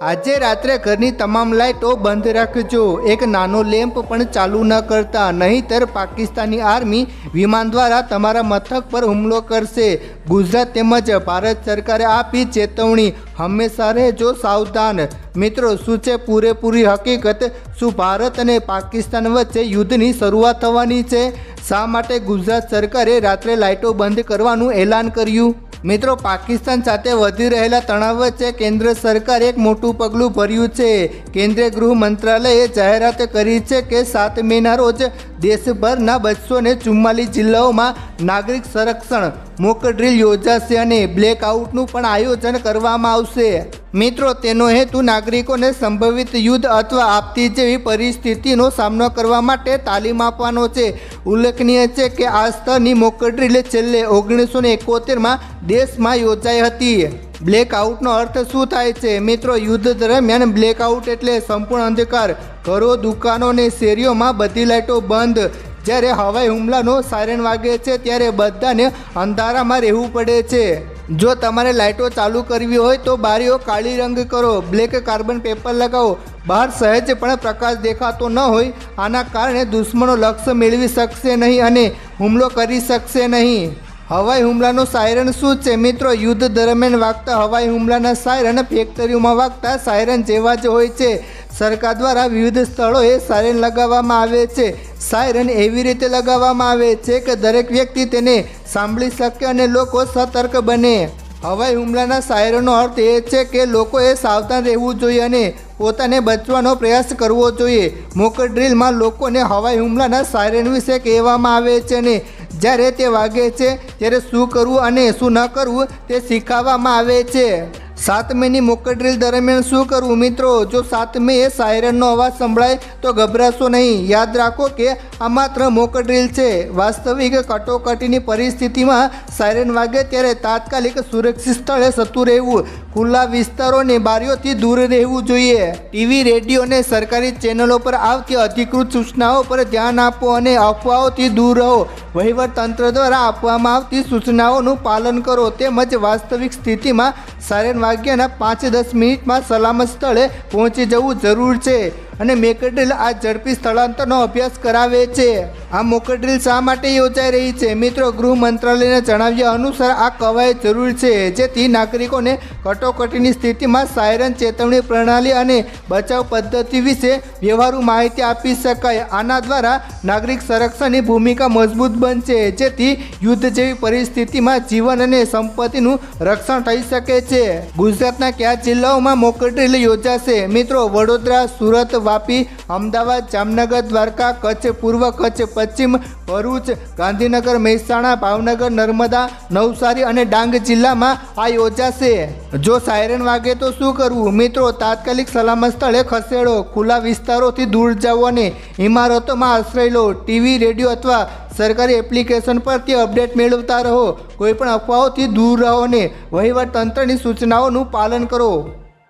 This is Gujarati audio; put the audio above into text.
આજે રાત્રે ઘરની તમામ લાઇટો બંધ રાખજો. એક નાનો લેમ્પ પણ ચાલુ ન કરતા, નહીંતર પાકિસ્તાની આર્મી વિમાન દ્વારા તમારા મથક પર હુમલો કરશે. ગુજરાત તેમજ ભારત સરકારે આપી ચેતવણી, હંમેશા રહેજો સાવધાન. મિત્રો, શું છે પૂરેપૂરી હકીકત? શું ભારત અને પાકિસ્તાન વચ્ચે યુદ્ધની શરૂઆત થવાની છે? શા માટે ગુજરાત સરકારે રાત્રે લાઇટો બંધ કરવાનું એલાન કર્યું? મિત્રો, પાકિસ્તાન સાથે વધી રહેલા તણાવ વચ્ચે કેન્દ્ર સરકાર એક મોટું પગલું ભર્યું છે. કેન્દ્રીય ગૃહ મંત્રાલયે જાહેરાત કરી છે કે સાત મેના રોજ દેશભરના બસો ને ચુમ્માલીસ જિલ્લાઓમાં નાગરિક સંરક્ષણ મોક ડ્રીલ યોજાશે અને બ્લેકઆઉટનું પણ આયોજન કરવામાં આવશે. મિત્રો, તેનો હેતુ નાગરિકોને સંભવિત યુદ્ધ અથવા આપતી જેવી પરિસ્થિતિનો સામનો કરવા માટે તાલીમ આપવાનો છે. ઉલ્લેખનીય છે કે આ સ્તરની મોક છેલ્લે ઓગણીસો ને એકોતેરમાં દેશમાં યોજાઈ હતી. બ્લેકઆઉટનો અર્થ શું થાય છે? મિત્રો, યુદ્ધ દરમિયાન બ્લેકઆઉટ એટલે સંપૂર્ણ અંધકાર. ઘરો, દુકાનો અને શેરીઓમાં બધી લાઇટો બંધ. જ્યારે હવાઈ હુમલાનો સાયરન વાગે છે, ત્યારે બધાને અંધારામાં રહેવું પડે છે. જો તમારે લાઇટો ચાલુ કરવી હોય તો બારીઓ કાળી રંગ કરો, બ્લેક કાર્બન પેપર લગાવો. બહાર સહેજ પણ પ્રકાશ દેખાતો ન હોય, આના કારણે દુશ્મનો લક્ષ્ય મેળવી શકશે નહીં અને હુમલો કરી શકશે નહીં. હવાઈ હુમલાનું સાયરન શું છે? મિત્રો, યુદ્ધ દરમિયાન વાગતા હવાઈ હુમલાના સાયરન ફેક્ટરીઓમાં વાગતા સાયરન જેવા જ હોય છે. સરકાર દ્વારા વિવિધ સ્થળોએ સાયરન લગાવવામાં આવે છે. સાયરન એવી રીતે લગાવવામાં આવે છે કે દરેક વ્યક્તિ તેને સાંભળી શકે અને લોકો સતર્ક બને. હવાઈ હુમલાના સાયરનનો અર્થ એ છે કે લોકોએ સાવધાન રહેવું જોઈએ અને પોતાને બચવાનો પ્રયાસ કરવો જોઈએ. મોક ડ્રીલમાં લોકોને હવાઈ હુમલાના સાયરન વિશે કહેવામાં આવે છે અને જ્યારે તે વાગે છે, ત્યારે શું કરવું અને શું ન કરવું તે શીખવવામાં આવે છે. સાત મેની મોક ડ્રીલ દરમિયાન શું કરવું મિત્રો? જો સાત મે એ સાયરનનો અવાજ સંભળાય તો ગભરાશો નહીં. યાદ રાખો કે આ માત્ર મોક ડ્રીલ છે. વાસ્તવિક કટોકટીની પરિસ્થિતિમાં સાયરન વાગે ત્યારે તાત્કાલિક સુરક્ષિત સ્થળે સતું રહેવું, ખુલ્લા વિસ્તારોને બારીઓથી દૂર રહેવું જોઈએ. ટીવી, રેડિયો અને સરકારી ચેનલો પર આવતી અધિકૃત સૂચનાઓ પર ધ્યાન આપો અને અફવાઓથી દૂર રહો. વહીવટ તંત્ર દ્વારા આપવામાં આવતી સૂચનાઓનું પાલન કરો. તેમજ વાસ્તવિક સ્થિતિમાં સાયરન વાગ્યાના પાંચ દસ મિનિટમાં સલામત સ્થળે પહોંચી જવું જરૂર છે. અને મેકડ્રીલ આ ઝડપી સ્થળાંતરનો અભ્યાસ કરાવે છે. આ મોકડ્રીલ શા માટે યોજાઈ રહી છે? મિત્રો, ગૃહ મંત્રાલયના જણાવ્યા અનુસાર આ કવાયત જરૂર છે, જેથી નાગરિકોને કટોકટીની સ્થિતિમાં સાયરન ચેતવણી પ્રણાલી અને બચાવ પદ્ધતિ વિશે વ્યવહારુ માહિતી આપી શકાય. આના દ્વારા નાગરિક સંરક્ષણની ભૂમિકા મજબૂત બનશે, જેથી યુદ્ધ જેવી પરિસ્થિતિમાં જીવન અને સંપત્તિનું રક્ષણ થઈ શકે છે. ગુજરાતના કયા જિલ્લાઓમાં મોકડ્રીલ યોજાશે? મિત્રો, વડોદરા, સુરત વાપી અમદાવાદ, જામનગર, દ્વારકા, કચ્છ, પૂર્વ કચ્છ, પશ્ચિમ ભરૂચ, ગાંધીનગર, મહેસાણા, ભાવનગર, નર્મદા, નવસારી અને ડાંગ જિલ્લામાં આ યોજાશે. જો સાયરન વાગે તો શું કરવું? મિત્રો, તાત્કાલિક સલામત સ્થળે ખસેડો. ખુલ્લા વિસ્તારોથી દૂર જાઓ અને ઇમારતોમાં આશ્રય લો. ટીવી, રેડિયો અથવા સરકારી એપ્લિકેશન પરથી અપડેટ મેળવતા રહો. કોઈપણ અફવાઓથી દૂર રહો અને વહીવટ તંત્રની સૂચનાઓનું પાલન કરો.